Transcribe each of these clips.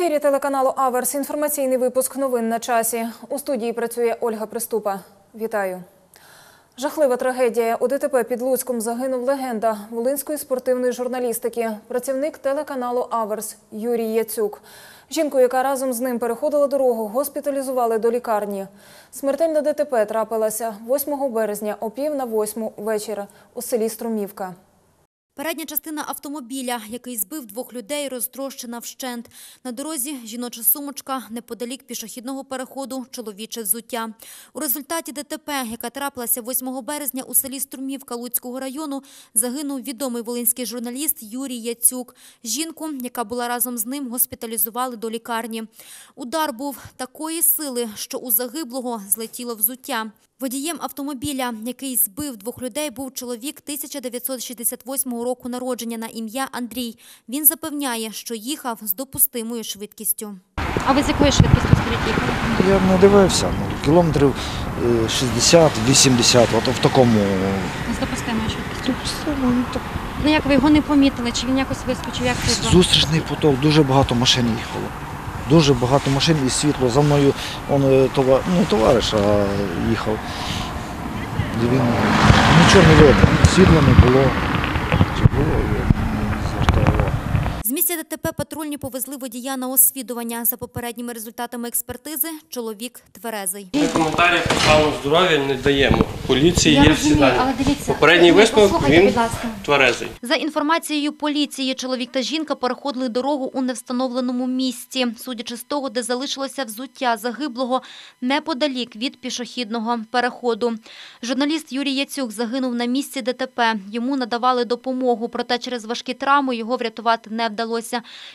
ефірі телеканалу Аверс інформаційний випуск новин на часі. У студії працює Ольга Приступа. Вітаю. Жахлива трагедія. У ДТП під Луцьком загинув легенда волинської спортивної журналістики, працівник телеканалу Аверс Юрій Яцюк. Жінку, яка разом з ним переходила дорогу, госпіталізували до лікарні. Смертельна ДТП трапилася 8 березня о пів на восьму вечора у селі Струмівка. Передня частина автомобіля, який збив двох людей, розтрощена вщент. На дорозі жіноча сумочка, неподалік пішохідного переходу, чоловіче взуття. У результаті ДТП, яка трапилася 8 березня у селі Струмівка Луцького району, загинув відомий волинський журналіст Юрій Яцюк. Жінку, яка була разом з ним, госпіталізували до лікарні. Удар був такої сили, що у загиблого злетіло взуття. Водієм автомобіля, який збив двох людей, був чоловік 1968 року народження на ім'я Андрій. Він запевняє, що їхав з допустимою швидкістю. А ви з якою швидкістю скажіть їхали? Я не дивився, ну, кілометрів е, 60-80, от в такому. З допустимою швидкістю. Ну, так, Ну як ви його не помітили? Чи він якось вискочив? Як це було? Зустрічний поток, дуже багато машин їхало. Дуже багато машин і світло. За мною он, товар, ну, товариш а, їхав. Він нічого не видно. Світла не було. Чи було, я не звертав увагу. З місця ДТП патрульні повезли водія на освідування. За попередніми результатами експертизи, чоловік тверезий. Ми коментарів по стану здоров'я не даємо. Поліції Я є всі розумію, але дані. дивіться. Попередній ви висновок послухайте, він будь ласка. тверезий. За інформацією поліції, чоловік та жінка переходили дорогу у невстановленому місці. Судячи з того, де залишилося взуття загиблого неподалік від пішохідного переходу. Журналіст Юрій Яцюк загинув на місці ДТП. Йому надавали допомогу, проте через важкі травми його врятувати не вдалося.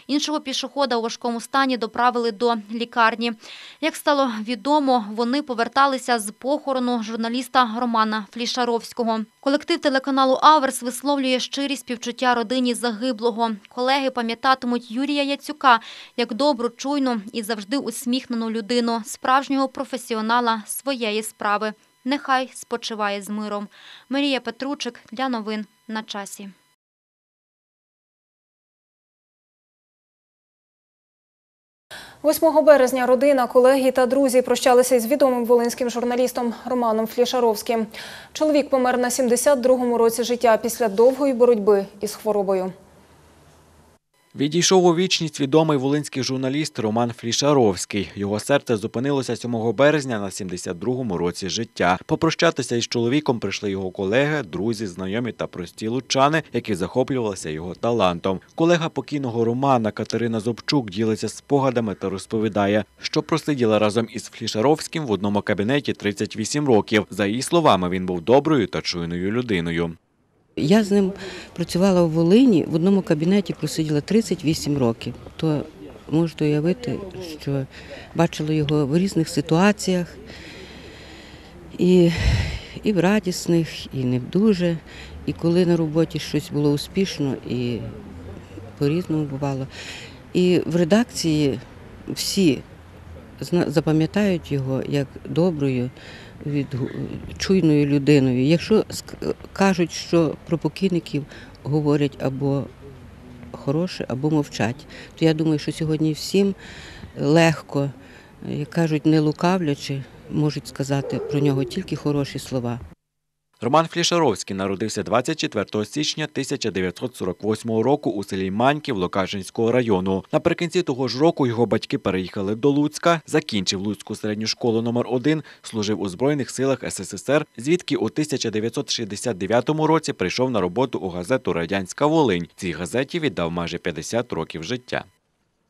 Іншого пішохода у важкому стані доправили до лікарні. Як стало відомо, вони поверталися з похорону журналіста Романа Флішаровського. Колектив телеканалу Аверс висловлює щирі співчуття родині загиблого. Колеги пам'ятатимуть Юрія Яцюка як добру, чуйну і завжди усміхнену людину, справжнього професіонала своєї справи. Нехай спочиває з миром. Марія Петручик для новин на часі. – 8 березня родина, колеги та друзі прощалися із відомим волинським журналістом Романом Флішаровським. Чоловік помер на 72-му році життя після довгої боротьби із хворобою. Відійшов у вічність відомий волинський журналіст Роман Флішаровський. Його серце зупинилося 7 березня на 72-му році життя. Попрощатися із чоловіком прийшли його колеги, друзі, знайомі та прості лучани, які захоплювалися його талантом. Колега покійного Романа Катерина Зобчук ділиться спогадами та розповідає, що просиділа разом із Флішаровським в одному кабінеті 38 років. За її словами, він був доброю та чуйною людиною. Я з ним працювала в Волині, в одному кабінеті просиділа 38 років. То можете уявити, що бачила його в різних ситуаціях, і, і в радісних, і не дуже. І коли на роботі щось було успішно, і по-різному бувало. І в редакції всі запам'ятають його як доброю, від чуйною людиною. Якщо кажуть, що про покійників говорять або хороше, або мовчать, то я думаю, що сьогодні всім легко, як кажуть, не лукавлячи, можуть сказати про нього тільки хороші слова. Роман Флішаровський народився 24 січня 1948 року у селі Маньків Локашинського району. Наприкінці того ж року його батьки переїхали до Луцька, закінчив Луцьку середню школу номер 1 служив у Збройних силах СССР, звідки у 1969 році прийшов на роботу у газету Радянська Волинь. Цій газеті віддав майже 50 років життя.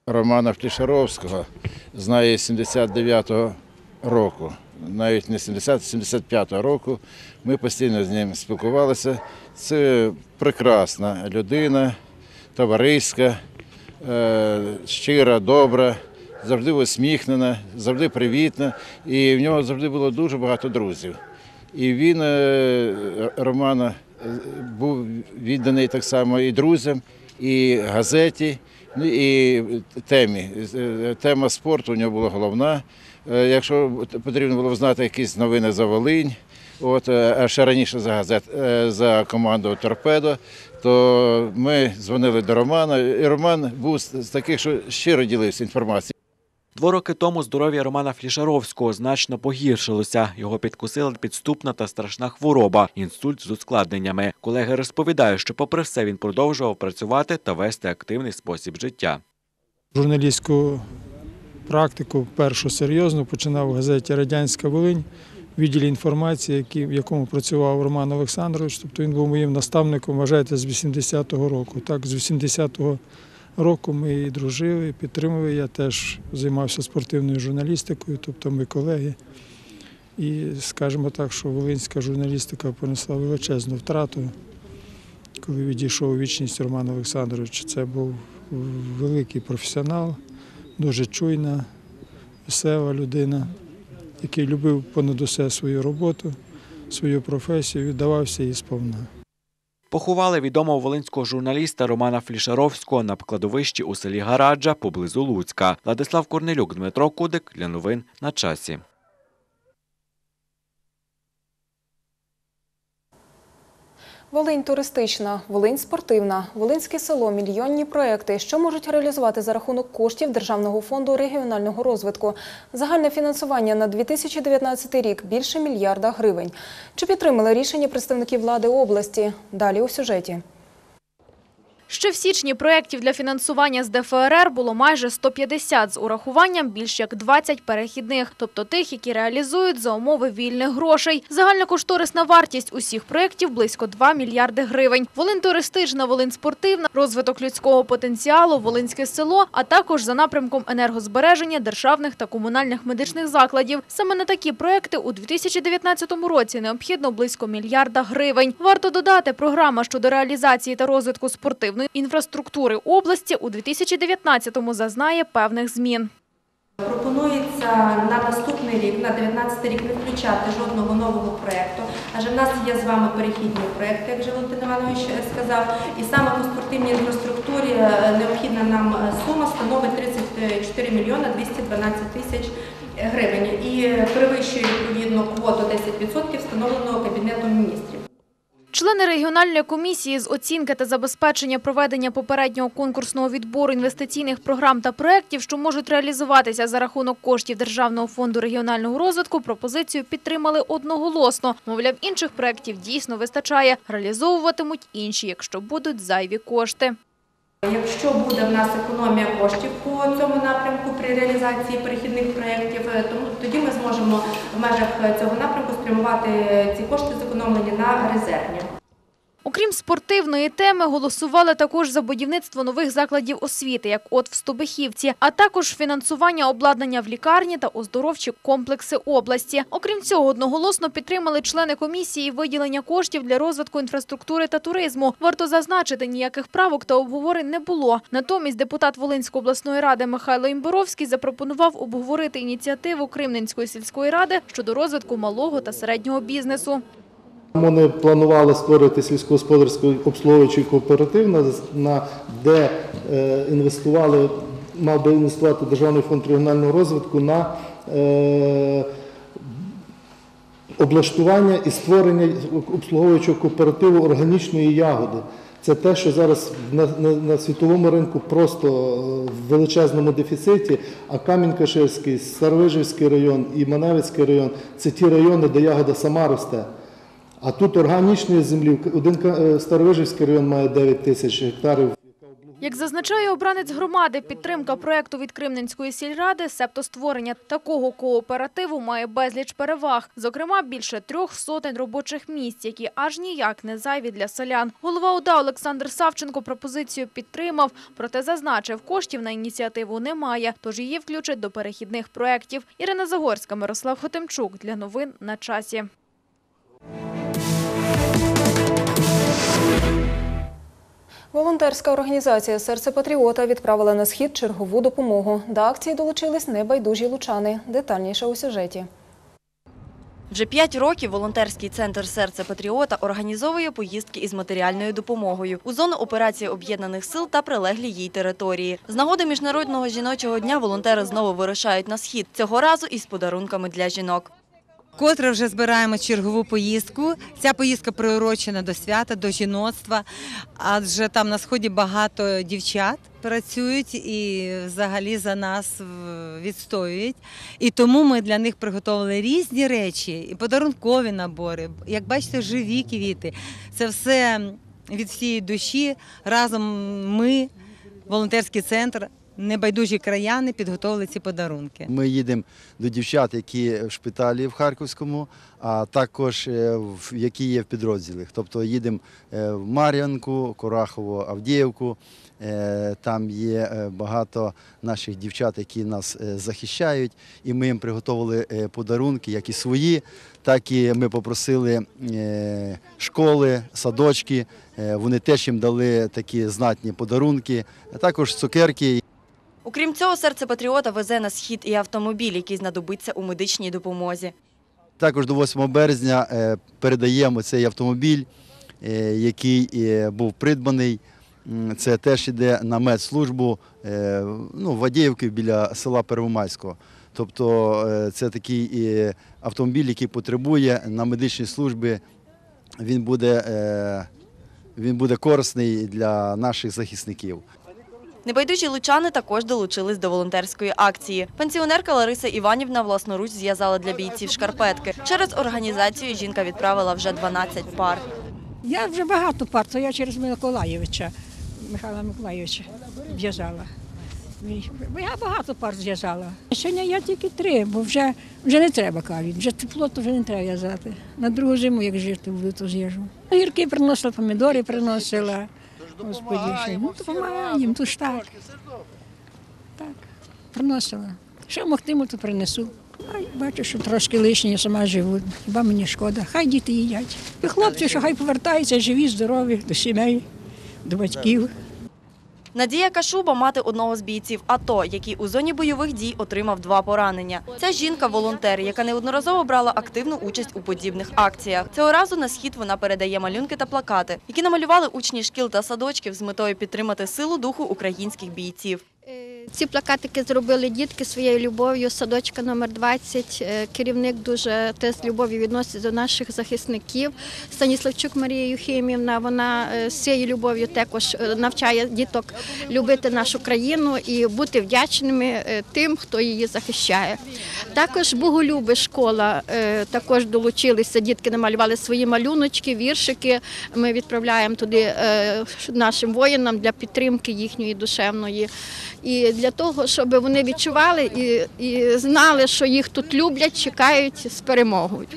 Романа Флішаровського знає з 79-го року, навіть не 70, 75-го року. Ми постійно з ним спілкувалися. Це прекрасна людина, товариська, е, щира, добра, завжди усміхнена, завжди привітна. І в нього завжди було дуже багато друзів. І він, е, Романа, е, був відданий так само і друзям, і газеті, ну, і темі. Тема спорту у нього була головна. Е, Якщо потрібно було знати якісь новини за Волинь, от, е, а ще раніше за газет е, за команду Торпедо, то ми дзвонили до Романа, і Роман був з з таких, що щиро ділився інформацією. Два роки тому здоров'я Романа Флішаровського значно погіршилося. Його підкусила підступна та страшна хвороба – інсульт з ускладненнями. Колеги розповідають, що попри все він продовжував працювати та вести активний спосіб життя. Журналістську практику першу серйозну починав у газеті Радянська Волинь, в відділі інформації, в якому працював Роман Олександрович. Тобто він був моїм наставником, вважаєте, з 80-го року. Так, з 80-го року ми і дружили, і підтримували. Я теж займався спортивною журналістикою, тобто ми колеги. І скажімо так, що волинська журналістика понесла величезну втрату. Коли відійшов у вічність Роман Олександрович, це був великий професіонал, дуже чуйна, весела людина, який любив понад усе свою роботу, свою професію, віддавався їй сповна. Поховали відомого волинського журналіста Романа Флішаровського на кладовищі у селі Гараджа поблизу Луцька. Владислав Корнелюк, Дмитро Кудик для новин на часі. Волинь туристична, Волинь спортивна, Волинське село, мільйонні проекти, що можуть реалізувати за рахунок коштів Державного фонду регіонального розвитку. Загальне фінансування на 2019 рік більше мільярда гривень. Чи підтримали рішення представників влади області? Далі у сюжеті. Ще в січні проєктів для фінансування з ДФРР було майже 150 з урахуванням більш як 20 перехідних, тобто тих, які реалізують за умови вільних грошей. Загальна кошторисна вартість усіх проєктів близько 2 мільярди гривень. Волинь туристична, Волинь спортивна, розвиток людського потенціалу, Волинське село, а також за напрямком енергозбереження державних та комунальних медичних закладів. Саме на такі проєкти у 2019 році необхідно близько мільярда гривень. Варто додати, програма щодо реалізації та розвитку спортивної інфраструктури області у 2019-му зазнає певних змін. Пропонується на наступний рік, на 19 рік, не включати жодного нового проєкту, адже в нас є з вами перехідні проєкти, як вже Валентин Іванович сказав, і саме по спортивній інфраструктурі е, необхідна нам е, сума становить 34 мільйони 212 тисяч гривень і перевищує відповідно квоту 10% встановленого Кабінетом міністрів. Члени регіональної комісії з оцінки та забезпечення проведення попереднього конкурсного відбору інвестиційних програм та проєктів, що можуть реалізуватися за рахунок коштів Державного фонду регіонального розвитку, пропозицію підтримали одноголосно. Мовляв, інших проєктів дійсно вистачає. Реалізовуватимуть інші, якщо будуть зайві кошти. Якщо буде в нас економія коштів по цьому напрямку при реалізації перехідних проєктів, то тоді ми зможемо в межах е, цього напрямку спрямувати ці кошти зекономлені на резервні. Окрім спортивної теми, голосували також за будівництво нових закладів освіти, як от в Стобихівці, а також фінансування обладнання в лікарні та оздоровчі комплекси області. Окрім цього, одноголосно підтримали члени комісії виділення коштів для розвитку інфраструктури та туризму. Варто зазначити, ніяких правок та обговорень не було. Натомість депутат Волинської обласної ради Михайло Імборовський запропонував обговорити ініціативу Кримненської сільської ради щодо розвитку малого та середнього бізнесу. Вони планували створити сільськогосподарський обслуговуючий кооператив, де е, інвестували, мав би інвестувати Державний фонд регіонального розвитку на е, облаштування і створення обслуговуючого кооперативу органічної ягоди. Це те, що зараз на, світовому ринку просто е, в величезному дефіциті, а Камінь-Каширський, Старовижівський район і Маневицький район це ті райони, де ягода сама росте. А тут органічної землі, один е, Старовижівський район має 9 тисяч гектарів. Як зазначає обранець громади, підтримка проекту від Кримненської сільради, себто створення такого кооперативу має безліч переваг. Зокрема, більше трьох сотень робочих місць, які аж ніяк не зайві для селян. Голова ОДА Олександр Савченко пропозицію підтримав, проте зазначив, коштів на ініціативу немає, тож її включать до перехідних проєктів. Ірина Загорська, Мирослав Хотимчук. Для новин на часі. Волонтерська організація Серце Патріота відправила на схід чергову допомогу. До акції долучились небайдужі лучани. Детальніше у сюжеті. Вже п'ять років волонтерський центр «Серце Патріота» організовує поїздки із матеріальною допомогою у зону операції об'єднаних сил та прилеглі їй території. З нагоди Міжнародного жіночого дня волонтери знову вирушають на схід, цього разу із подарунками для жінок. Котре вже збираємо чергову поїздку. Ця поїздка приурочена до свята, до жіноцтва, адже там на сході багато дівчат працюють і взагалі за нас відстоюють. І тому ми для них приготували різні речі, і подарункові набори. Як бачите, живі квіти. Це все від всієї душі. Разом ми, волонтерський центр, небайдужі краяни, підготовили ці подарунки. Ми їдемо до дівчат, які в шпиталі в Харківському, а також е, які є в підрозділах. Тобто їдемо е, в Мар'янку, Корахово, Авдіївку. Е, Там є багато наших дівчат, які нас захищають, і ми їм приготували подарунки, як і свої, так і ми попросили школи, садочки. Вони теж їм дали такі знатні подарунки, а також цукерки. Окрім цього, серце патріота везе на схід і автомобіль, який знадобиться у медичній допомозі. Також до 8 березня е, передаємо цей автомобіль, е, який е, був придбаний. Це теж йде на медслужбу ну, в Адіївки біля села Первомайського. Тобто це такий автомобіль, який потребує на медичній службі. Він буде, він буде корисний для наших захисників. Небайдужі лучани також долучились до волонтерської акції. Пенсіонерка Лариса Іванівна власноруч зв'язала для бійців шкарпетки. Через організацію жінка відправила вже 12 пар. Я вже багато пар, то я через Миколаєвича, Михайла Миколаєвича в'язала. Я багато пар зв'язала. Сьогодні я тільки три, бо вже, вже не треба кажуть, вже тепло, то вже не треба в'язати. На другу зиму, як жити буду, то з'їжу. Гірки приносила, помідори приносила. Господи, ще. ну допомагаємо, їм, то ж так. Так, приносила. Що могтиму, то принесу. Ай, бачу, що трошки лишні, я сама живу. Хіба мені шкода? Хай діти їдять. І хлопці, що хай повертаються живі, здорові, до сімей, до батьків. Надія Кашуба – мати одного з бійців АТО, який у зоні бойових дій отримав два поранення. Ця жінка – волонтер, яка неодноразово брала активну участь у подібних акціях. Цього разу на схід вона передає малюнки та плакати, які намалювали учні шкіл та садочків з метою підтримати силу духу українських бійців. Ці плакатики зробили дітки своєю любов'ю. Садочка номер 20. Е, Керівник дуже теж з любов'ю відноситься до наших захисників. Станіславчук Марія Юхимівна. Вона е, з цією любов'ю також е, навчає діток любити нашу країну і бути вдячними тим, хто її захищає. Також Боголюби школа також долучилися. Дітки намалювали свої малюночки, віршики. Ми відправляємо туди нашим воїнам для підтримки їхньої душевної. І для того, щоб вони відчували і, і знали, що їх тут люблять, чекають з перемогою.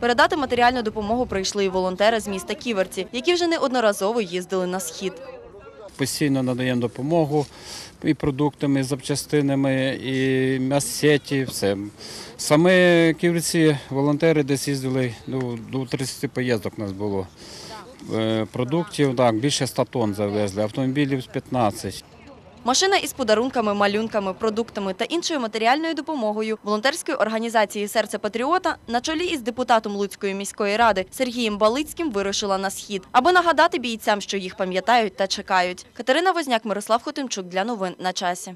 Передати матеріальну допомогу прийшли і волонтери з міста Ківерці, які вже неодноразово їздили на схід. Постійно надаємо допомогу і продуктами, і запчастинами, і м'ясеті, все. Саме ківерці волонтери десь їздили ну, до 30 поїздок у нас було. Е, Продуктів так, більше 100 тонн завезли, автомобілів 15. Машина із подарунками, малюнками, продуктами та іншою матеріальною допомогою волонтерської організації Серце патріота на чолі із депутатом Луцької міської ради Сергієм Балицьким вирушила на схід, аби нагадати бійцям, що їх пам'ятають та чекають. Катерина Возняк, Мирослав Хотимчук для новин на часі.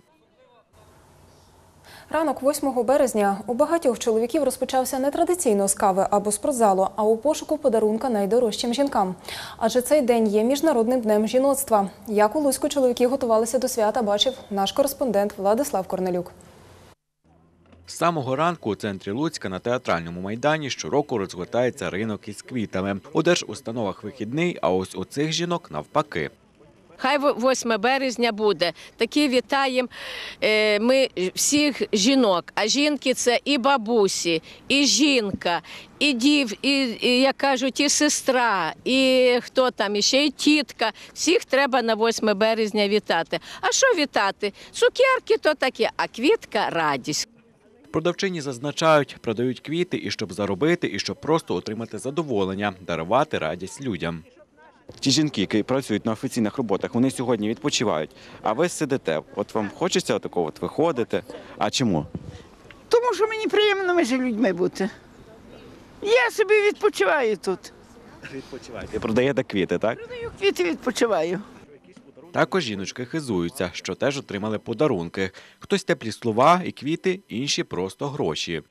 Ранок 8 березня у багатьох чоловіків розпочався не традиційно з кави або спортзалу, а у пошуку подарунка найдорожчим жінкам. Адже цей день є міжнародним днем жіноцтва. Як у Луцьку чоловіки готувалися до свята, бачив наш кореспондент Владислав Корнелюк. З самого ранку у центрі Луцька на театральному майдані щороку розгортається ринок із квітами. У держустановах вихідний, а ось у цих жінок навпаки. Хай 8 березня буде. Такі вітаємо е, ми всіх жінок. А жінки це і бабусі, і жінка, і дів, і, і як кажуть, і сестра, і хто там, і ще й тітка. Всіх треба на 8 березня вітати. А що вітати? Цукерки то таке, а квітка радість. Продавчині зазначають, продають квіти і щоб заробити, і щоб просто отримати задоволення, дарувати радість людям. Ті жінки, які працюють на офіційних роботах, вони сьогодні відпочивають. А ви сидите. От вам хочеться такого от виходити. А чому? Тому що мені приємно між людьми бути. Я собі відпочиваю тут. Відпочиваєте. Продаєте квіти, так? Продаю квіти, відпочиваю. Також жіночки хизуються, що теж отримали подарунки. Хтось теплі слова і квіти, інші просто гроші.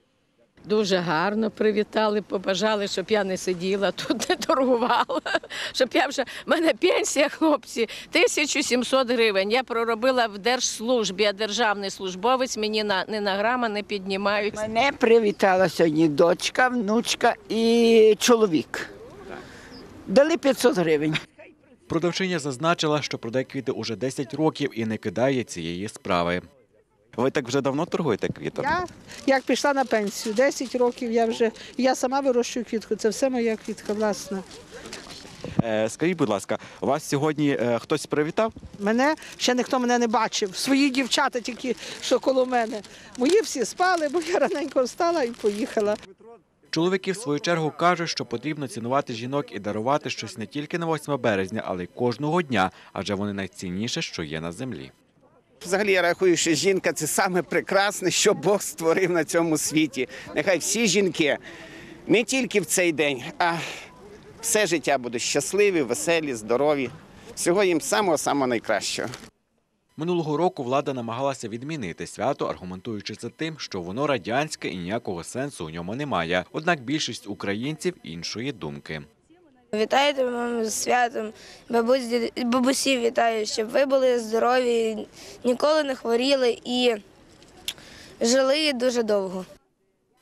Дуже гарно привітали, побажали, щоб я не сиділа тут, не торгувала. Щоб я вже в мене пенсія, хлопці, 1700 гривень. Я проробила в держслужбі, я державний службовець, мені на не на грама не піднімають. Мене привітала сьогодні дочка, внучка і чоловік. Дали 500 гривень. Продавчиня зазначила, що продає квіти уже 10 років і не кидає цієї справи. Ви так вже давно торгуєте квітами? Я як пішла на пенсію, 10 років я вже я сама вирощую квітку. Це все моя квітка власна. Е, скажіть, будь ласка, вас сьогодні е, хтось привітав? Мене ще ніхто мене не бачив. Свої дівчата тільки що коло мене. Мої всі спали, бо я раненько встала і поїхала. Чоловіки, в свою чергу, кажуть, що потрібно цінувати жінок і дарувати щось не тільки на 8 березня, але й кожного дня, адже вони найцінніше, що є на землі. Взагалі я рахую, що жінка це саме прекрасне, що Бог створив на цьому світі. Нехай всі жінки не тільки в цей день, а все життя будуть щасливі, веселі, здорові. Всього їм самого-самого найкращого. Минулого року влада намагалася відмінити свято, аргументуючи це тим, що воно радянське і ніякого сенсу у ньому немає. Однак більшість українців іншої думки. Вітаю тебе з святом. Бабусь, бабусі вітаю, щоб ви були здорові, ніколи не хворіли і жили дуже довго.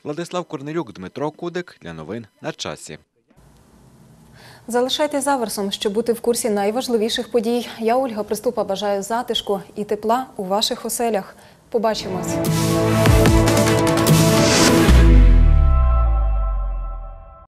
Владислав Корнелюк, Дмитро Кудик для новин на часі. Залишайтесь заверсом, щоб бути в курсі найважливіших подій. Я Ольга Приступа бажаю затишку і тепла у ваших оселях. Побачимось.